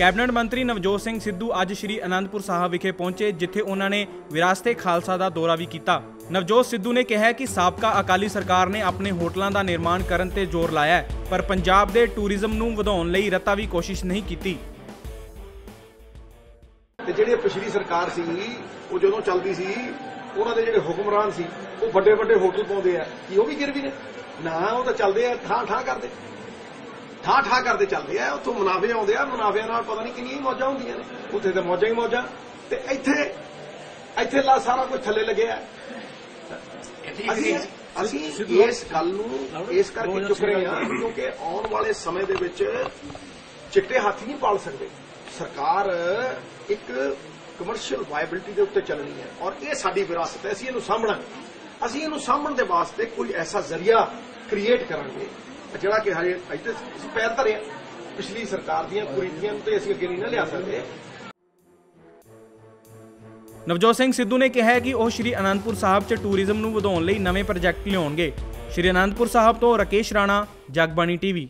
Cabinet ਮੰਤਰੀ ਨਵਜੋਤ ਸਿੰਘ ਸਿੱਧੂ ਅੱਜ ਸ਼੍ਰੀ ਅਨੰਦਪੁਰ ਸਾਹਿਬ ਵਿਖੇ ਪਹੁੰਚੇ, ਜਿੱਥੇ ਉਹਨਾਂ ਨੇ ਵਿਰਾਸਤੇ ਖਾਲਸਾ ਦਾ ਦੌਰਾ ਵੀ ਕੀਤਾ। ਨਵਜੋਤ ਸਿੱਧੂ ਨੇ ਕਿਹਾ ਕਿ ਸਾਬਕਾ ਅਕਾਲੀ ਸਰਕਾਰ ਨੇ ਆਪਣੇ ਹੋਟਲਾਂ ਦਾ ਨਿਰਮਾਣ ਕਰਨ ਤੇ ਜ਼ੋਰ ਲਾਇਆ ਪਰ ਪੰਜਾਬ ਦੇ ਟੂਰਿਜ਼ਮ ਨੂੰ ਵਧਾਉਣ ਲਈ ਰਤਾ ਵੀ ਕੋਸ਼ਿਸ਼ ਨਹੀਂ ਕੀਤੀ। ਤੇ ਜਿਹੜੀ ਪਿਛਲੀ ਸਰਕਾਰ ਸੀ ਉਹ ਜਦੋਂ ਚੱਲਦੀ ਸੀ, ਉਹਨਾਂ ਦੇ ਜਿਹੜੇ ਹੁਕਮਰਾਨ ਸੀ, ਉਹ ਵੱਡੇ ਵੱਡੇ ਹੋਟਲ ਪਾਉਂਦੇ ਆ। ਕੀ ਉਹ ਵੀ ਗਿਰਵੀ ਨੇ ਨਾ, ਉਹ ਤਾਂ ਚੱਲਦੇ ਆ ਠਾਂ ਠਾਂ ਕਰਦੇ। ਠਾਂ ਠਾਂ ਕਰਦੇ ਚੱਲਦੇ ਆ ਉੱਥੋਂ ਮੁਨਾਫੇ ਆਉਂਦੇ ਆ ਮੁਨਾਫਿਆਂ ਨਾਲ ਪਤਾ ਨਹੀਂ ਕਿੰਨੀਆਂ ਮੌਜਾਂ ਹੁੰਦੀਆਂ ਨੇ। ਉੱਥੇ ਤੇ ਮੌਜਾਂ ਹੀ ਮੌਜਾਂ। ਤੇ ਇੱਥੇ ਇੱਥੇ ਲਾ ਸਾਰਾ ਕੁਝ ਥੱਲੇ ਲੱਗਿਆ ਅਸੀਂ ਅਸੀਂ ਇਸ ਗੱਲ ਨੂੰ ਇਸ ਕਰਕੇ ਚੁੱਕ ਰਹੇ ਹਾਂ ਕਿਉਂਕਿ ਆਉਣ ਵਾਲੇ ਸਮੇਂ ਦੇ ਵਿੱਚ ਚਿੱਟੇ ਹਾਥੀ ਨਹੀਂ ਪਾਲ ਸਕਦੇ। ਸਰਕਾਰ ਇੱਕ ਕਮਰਸ਼ੀਅਲ ਵਾਇਬਿਲਿਟੀ ਦੇ ਉੱਤੇ ਚੱਲਣੀ ਹੈ ਔਰ ਇਹ ਸਾਡੀ ਵਿਰਾਸਤ ਹੈ। ਅਸੀਂ ਇਹਨੂੰ ਸਾਂਭਣਾਂਗੇ ਅਸੀਂ ਇਹਨੂੰ ਸਾਂਭਣ ਦੇ ਵਾਸਤੇ ਕੋਈ ਐਸਾ ਜ਼ਰੀਆ ਕ੍ਰੀਏਟ ਕਰਾਂਗੇ ਜਿਹੜਾ ਕਿ ਹਜੇ ਇੱਥੇ ਅਸੀਂ ਪੈਰ ਧਰੇ ਪਿਛਲੀ ਸਰਕਾਰ ਦੀਆਂ ਕੁਰੀਤੀਆਂ ਨੂੰ ਤੇ ਅਸੀਂ ਅੱਗੇ ਨਹੀਂ ਨਾ ਲਿਆ ਸਕਦੇ। ਨਵਜੋਤ ਸਿੰਘ ਸਿੱਧੂ ਨੇ ਕਿਹਾ ਕਿ ਉਹ ਸ਼੍ਰੀ ਅਨੰਦਪੁਰ ਸਾਹਿਬ 'ਚ ਟੂਰਿਜ਼ਮ ਨੂੰ ਵਧਾਉਣ ਲਈ ਨਵੇਂ ਪ੍ਰੋਜੈਕਟ ਲਿਆਉਣਗੇ। ਸ਼੍ਰੀ ਅਨੰਦਪੁਰ ਸਾਹਿਬ ਤੋਂ ਰਕੇਸ਼ ਰਾਣਾ, ਜਗਬਾਣੀ ਟੀਵੀ।